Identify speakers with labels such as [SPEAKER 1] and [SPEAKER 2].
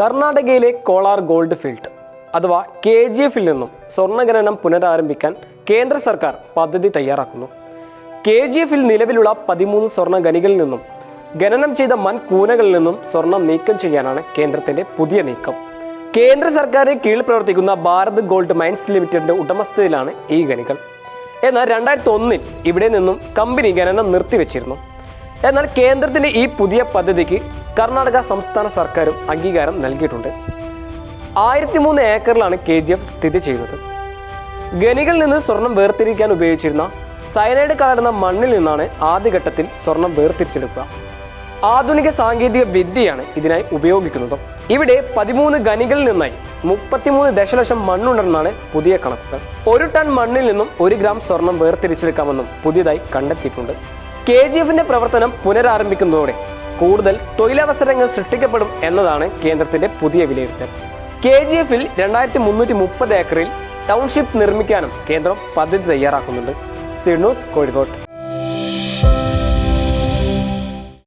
[SPEAKER 1] കർണാടകയിലെ Kolar gold field അഥവാ K G എഫിൽ നിന്നും സ്വർണഖനനം പുനരാരംഭിക്കാൻ കേന്ദ്ര സർക്കാർ പദ്ധതി തയ്യാറാക്കുന്നു. കെ ജി എഫിൽ നിലവിലുള്ള പതിമൂന്ന് സ്വർണ ഖനികളിൽ നിന്നും ഖനനം ചെയ്ത വൻ കൂനകളിൽ നിന്നും സ്വർണം നീക്കം ചെയ്യാനാണ് കേന്ദ്രത്തിന്റെ പുതിയ നീക്കം. കേന്ദ്ര സർക്കാരിന് കീഴിൽ പ്രവർത്തിക്കുന്ന ഭാരത് ഗോൾഡ് മൈൻസ് ലിമിറ്റഡിന്റെ ഉടമസ്ഥതയിലാണ് ഈ ഖനികൾ. എന്നാൽ രണ്ടായിരത്തി ഒന്നിൽ ഇവിടെ നിന്നും കമ്പനി ഖനനം നിർത്തിവെച്ചിരുന്നു. എന്നാൽ കേന്ദ്രത്തിന്റെ ഈ പുതിയ പദ്ധതിക്ക് കർണാടക സംസ്ഥാന സർക്കാരും അംഗീകാരം നൽകിയിട്ടുണ്ട്. ആയിരത്തി മൂന്ന് ഏക്കറിലാണ് കെ ജി എഫ് സ്ഥിതി ചെയ്യുന്നത്. ഖനികളിൽ നിന്ന് സ്വർണം വേർതിരിക്കാൻ ഉപയോഗിച്ചിരുന്ന സയനൈഡ് കലർന്ന മണ്ണിൽ നിന്നാണ് ആദ്യഘട്ടത്തിൽ സ്വർണം വേർതിരിച്ചെടുക്കുക. ആധുനിക സാങ്കേതിക വിദ്യയാണ് ഇതിനായി ഉപയോഗിക്കുന്നത്. ഇവിടെ പതിമൂന്ന് ഖനികളിൽ നിന്നായി മുപ്പത്തിമൂന്ന് ദശലക്ഷം മണ്ണുണ്ടെന്നാണ് പുതിയ കണക്കുകൾ. ഒരു ടൺ മണ്ണിൽ നിന്നും ഒരു ഗ്രാം സ്വർണം വേർതിരിച്ചെടുക്കാമെന്നും പുതിയതായി കണ്ടെത്തിയിട്ടുണ്ട്. കെ ജി എഫിന്റെ പ്രവർത്തനം പുനരാരംഭിക്കുന്നതോടെ കൂടുതൽ തൊഴിലവസരങ്ങൾ സൃഷ്ടിക്കപ്പെടും എന്നതാണ് കേന്ദ്രത്തിന്റെ പുതിയ വിലയിരുത്തൽ. കെ ജി എഫിൽ രണ്ടായിരത്തി മുന്നൂറ്റി മുപ്പത് ഏക്കറിൽ ടൗൺഷിപ്പ് നിർമ്മിക്കാനും കേന്ദ്രം പദ്ധതി തയ്യാറാക്കുന്നുണ്ട്. സിഡ്നൂസ് കോഴിക്കോട്.